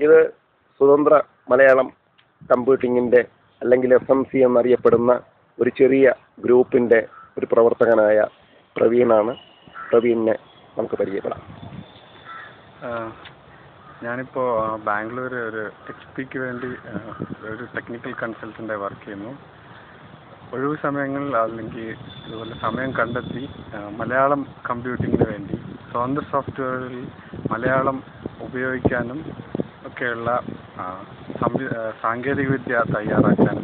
ഇത് സ്വതന്ത്ര മലയാളം കമ്പ്യൂട്ടിങ്ങിന്റെ അല്ലെങ്കിൽ എസ് എം സി എന്നറിയപ്പെടുന്ന ഒരു ചെറിയ ഗ്രൂപ്പിന്റെ ഒരു പ്രവർത്തകനായ പ്രവീണാണ്. പ്രവീണിനെ നമുക്ക് പരിചയപ്പെടാം. ഞാനിപ്പോ ബാംഗ്ലൂർ ഒരു എച്ച് പിക്ക് വേണ്ടി ഒരു ടെക്നിക്കൽ കൺസൾട്ടന്റായി വർക്ക് ചെയ്യുന്നു. ഒഴിവ് സമയങ്ങളിൽ അല്ലെങ്കിൽ ഇതുപോലെ സമയം കണ്ടെത്തി മലയാളം കമ്പ്യൂട്ടിങ്ങിന് വേണ്ടി സ്വതന്ത്ര സോഫ്റ്റ്വെയറിൽ മലയാളം ഉപയോഗിക്കാനും ഒക്കെയുള്ള സംവി സാങ്കേതിക വിദ്യ തയ്യാറാക്കാൻ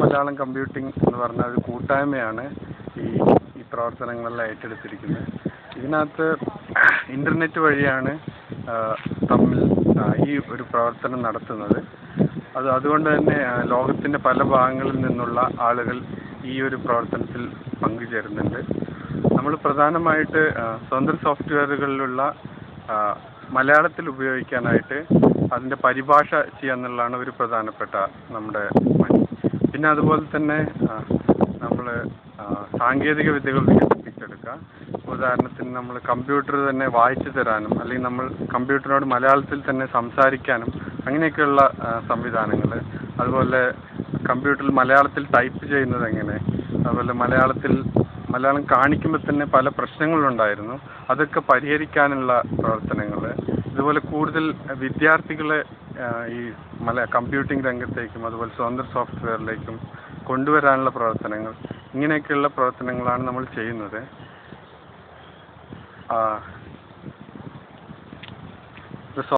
മലയാളം കമ്പ്യൂട്ടിംഗ് എന്ന് പറഞ്ഞ ഒരു കൂട്ടായ്മയാണ് ഈ ഈ പ്രവർത്തനങ്ങളെല്ലാം ഏറ്റെടുത്തിരിക്കുന്നത്. ഇതിനകത്ത് ഇന്റർനെറ്റ് വഴിയാണ് തമ്മിൽ ഈ ഒരു പ്രവർത്തനം നടത്തുന്നത്. അത് അതുകൊണ്ട് തന്നെ ലോകത്തിന്റെ പല ഭാഗങ്ങളിൽ നിന്നുള്ള ആളുകൾ ഈ ഒരു പ്രവർത്തനത്തിൽ പങ്കുചേരുന്നുണ്ട്. നമ്മൾ പ്രധാനമായിട്ട് സ്വന്തം സോഫ്റ്റ്വെയറുകളിലുള്ള മലയാളത്തിൽ ഉപയോഗിക്കാനായിട്ട് അതിന്റെ പരിഭാഷ ചെയ്യുക എന്നുള്ളതാണ് ഒരു പ്രധാനപ്പെട്ട നമ്മുടെ പണി. പിന്നെ അതുപോലെ തന്നെ നമ്മൾ സാങ്കേതിക വിദ്യകൾ വികസിപ്പിച്ചെടുക്കുക. ഉദാഹരണത്തിന് നമ്മൾ കമ്പ്യൂട്ടർ തന്നെ വായിച്ചു തരാനും അല്ലെങ്കിൽ നമ്മൾ കമ്പ്യൂട്ടറിനോട് മലയാളത്തിൽ തന്നെ സംസാരിക്കാനും അങ്ങനെയൊക്കെയുള്ള സംവിധാനങ്ങൾ അതുപോലെ കമ്പ്യൂട്ടറിൽ മലയാളത്തിൽ ടൈപ്പ് ചെയ്യുന്നത് എങ്ങനെ? അതുപോലെ മലയാളത്തിൽ മലയാളം കാണിക്കുമ്പോൾ തന്നെ പല പ്രശ്നങ്ങളുണ്ടായിരുന്നു. അതൊക്കെ പരിഹരിക്കാനുള്ള പ്രവർത്തനങ്ങൾ ഇതുപോലെ കൂടുതൽ വിദ്യാർത്ഥികളെ ഈ മല കമ്പ്യൂട്ടിംഗ് രംഗത്തേക്കും അതുപോലെ സ്വതന്ത്ര സോഫ്റ്റ്വെയറിലേക്കും കൊണ്ടുവരാനുള്ള പ്രവർത്തനങ്ങൾ. ഇങ്ങനെയൊക്കെയുള്ള പ്രവർത്തനങ്ങളാണ് നമ്മൾ ചെയ്യുന്നത്.